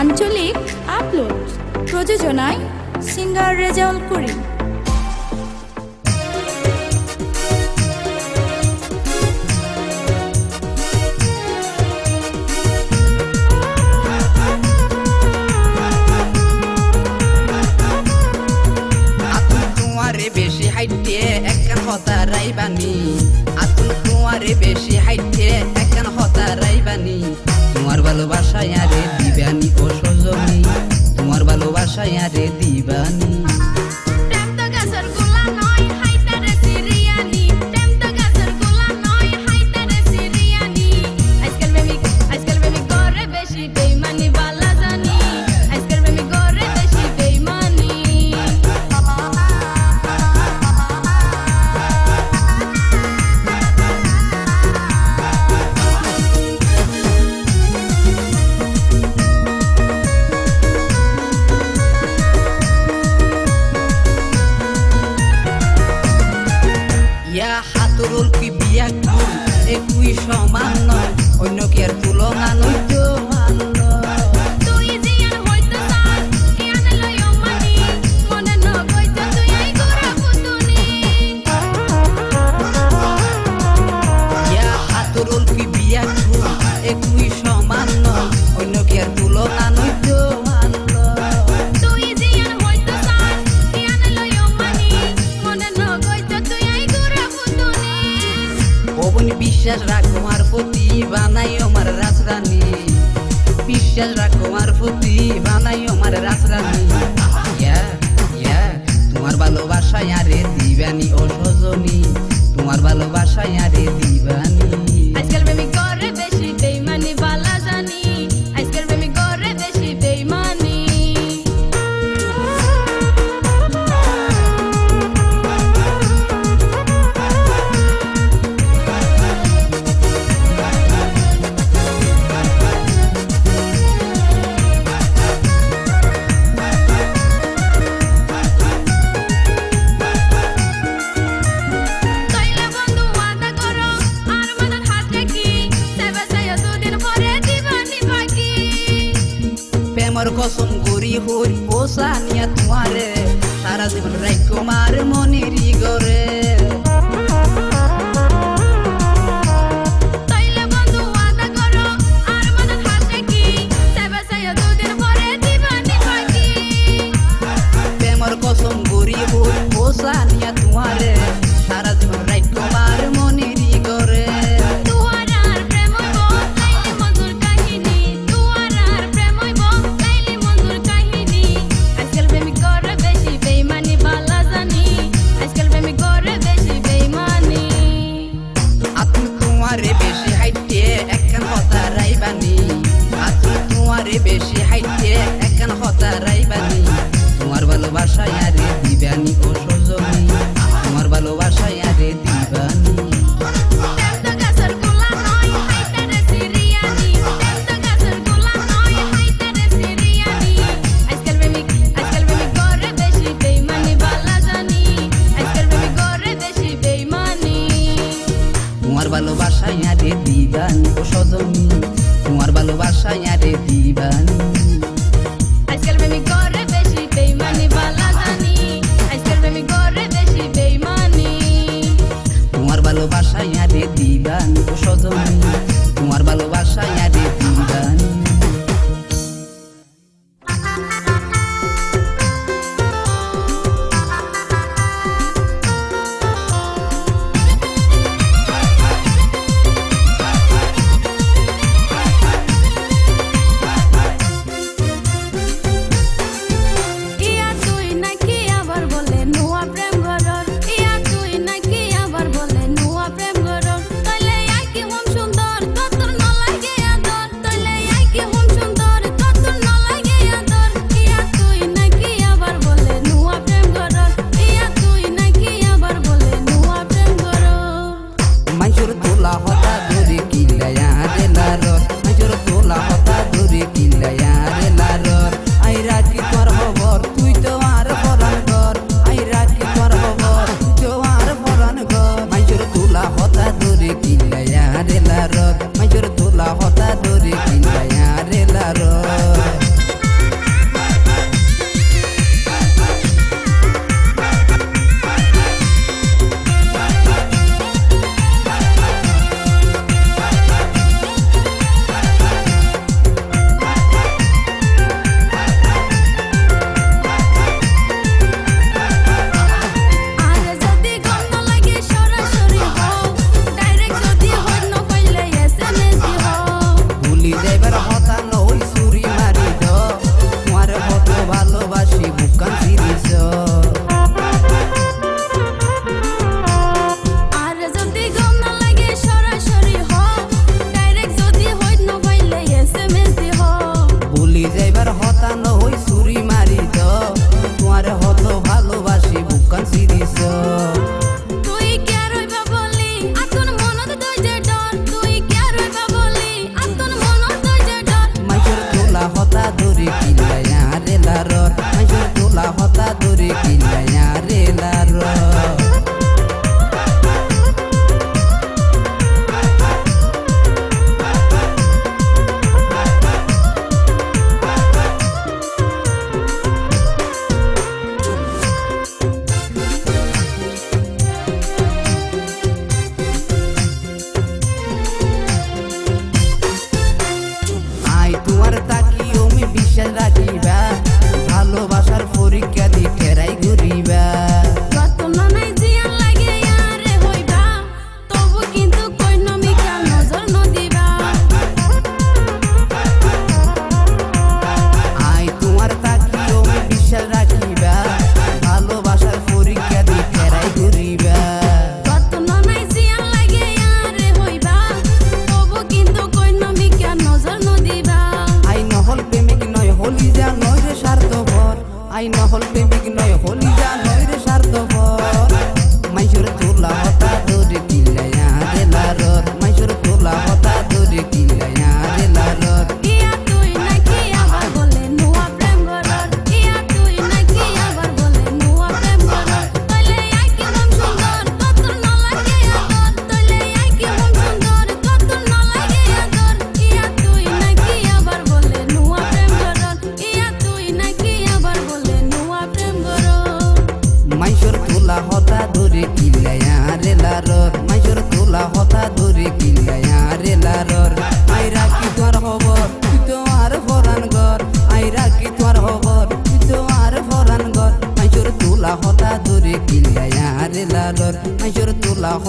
আঞ্চলিক আপলোড। প্রযোজনায় সিঙ্গার রেজাউল করিম। রাইবানি। আতুন কুয়ারে বেশি হাইটে একখান হতা রাইবানি। তোমার ভালোবাসায় আরে দিবানি ও সজনী। তোমার ভালোবাসায় আরে দিবানি। পাগল কি বিয়া কুল একুই সমান নয়। অবনি বিশ্বাস রাখো আমার প্রতি বানাই আমার রাজরানী বিশ্বাস রাখো আমার প্রতি বানাই আমার রাজরানী তোমার ভালোবাসায় আরে দিবানি ও সজনী। তোমার ভালোবাসায় আরে দিবানি। আশায় আরে দিবানি ও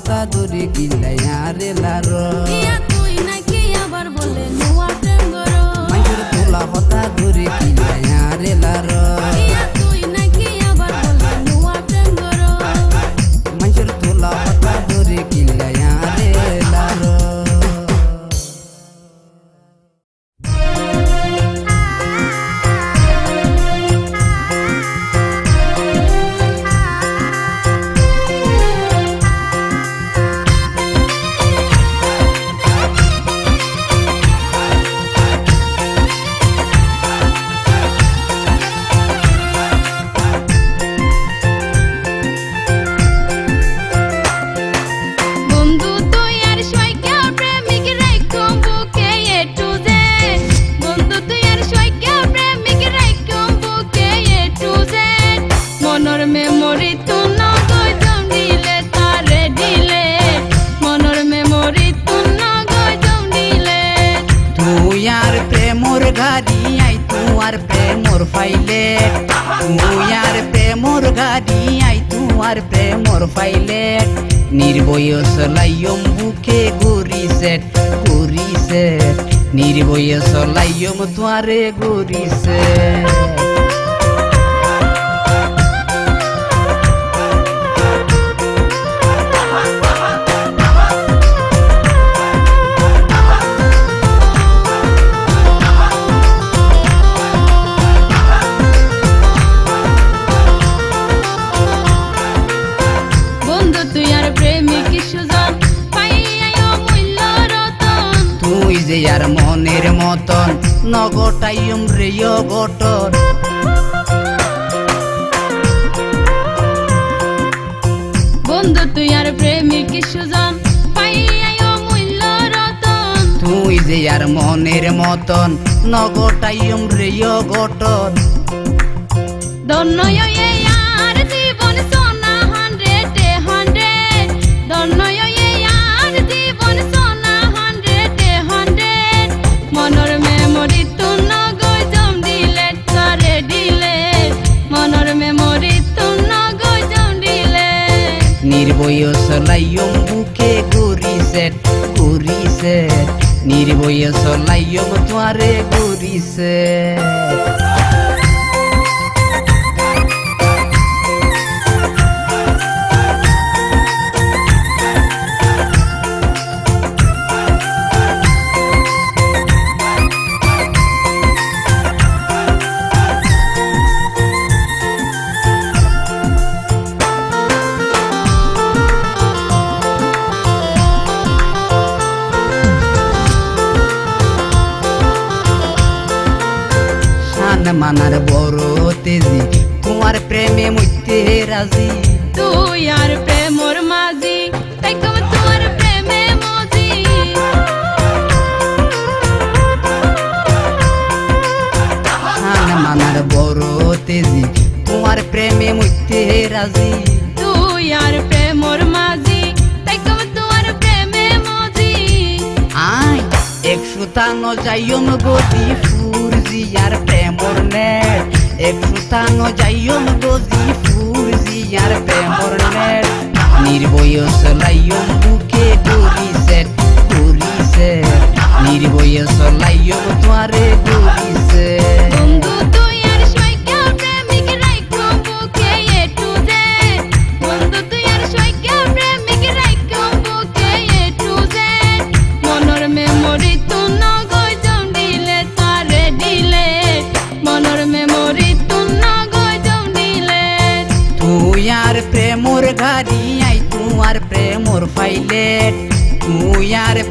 কথা দূরে কিল্লাই আরে লারো। আর প্রেমর পাইলেট নির্ভয় চলাইম বুকে ঘুরিসেট ঘুরিসেট নির্ভয় চলাইম তোয়ারে ঘুরিসেট গটাইম রে গটর। বন্ধু তুই আর প্রেমিক সুজন তুই যে আর মনের মতন নগটাইম রে গটর। ধন্য নির্ভয় চলাইম বুকে ঘুরিছে ঘুরিছে নির্ভয় চলাইম তোমারে ঘুরিছে মইতে রাজি। তুই আর প্রেমর মাঝি তাই কম তোমার প্রেমে মজি। তেজি রাজি। তুই আর প্রেমর মাঝি তাই কম তোমার প্রেমে মজি। আই এক সুতা নজাইম গতি ফুরজি আর প্রেমর নেয় একটু স্থানো যাইম গজি ফুরজিয়ার প্রেমর নেট। নির্ভয় চলাইম বুকে ডরিসের ডরিসের নির্ভয় চলাইম তোমারে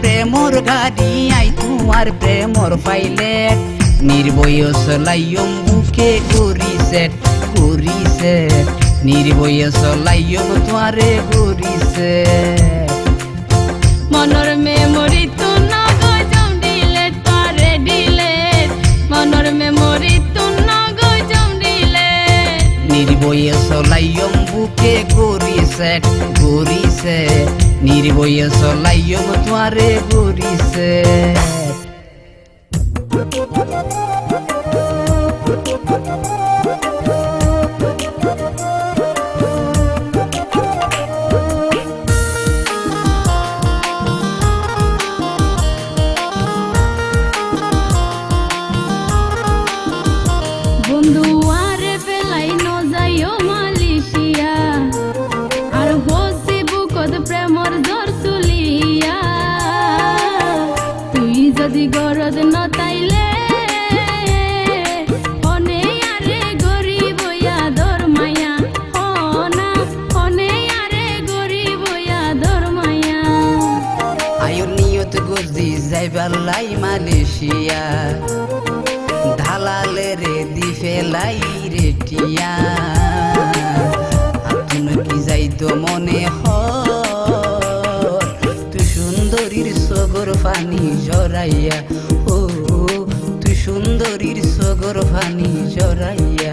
প্রেমর গাড়ি, আই তোমার প্রেমর ফাইলে নির্ভয় চলাইম বুকে করিছে করিছে নির্ভয় চলাইম তোমারে করিছে মনৰ মেমৰি নির্ভয়ে চলাইম বুকে গরিছে গরিছে নির্ভয়ে চলাইম তোমারে গরিছে গোরফানি সরাইয়া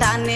টানে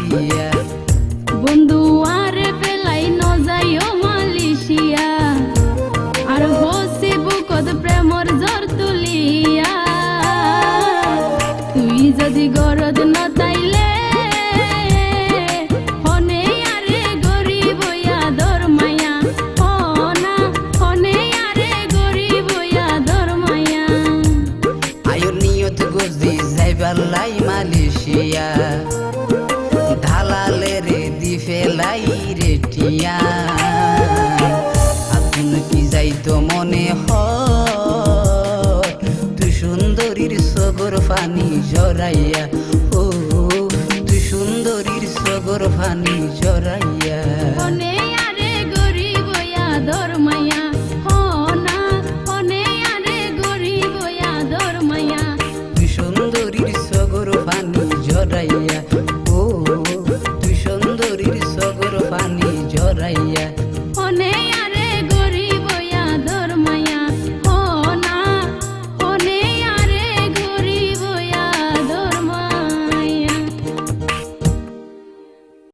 সাগর ফানি সরাইয়া মনে আরে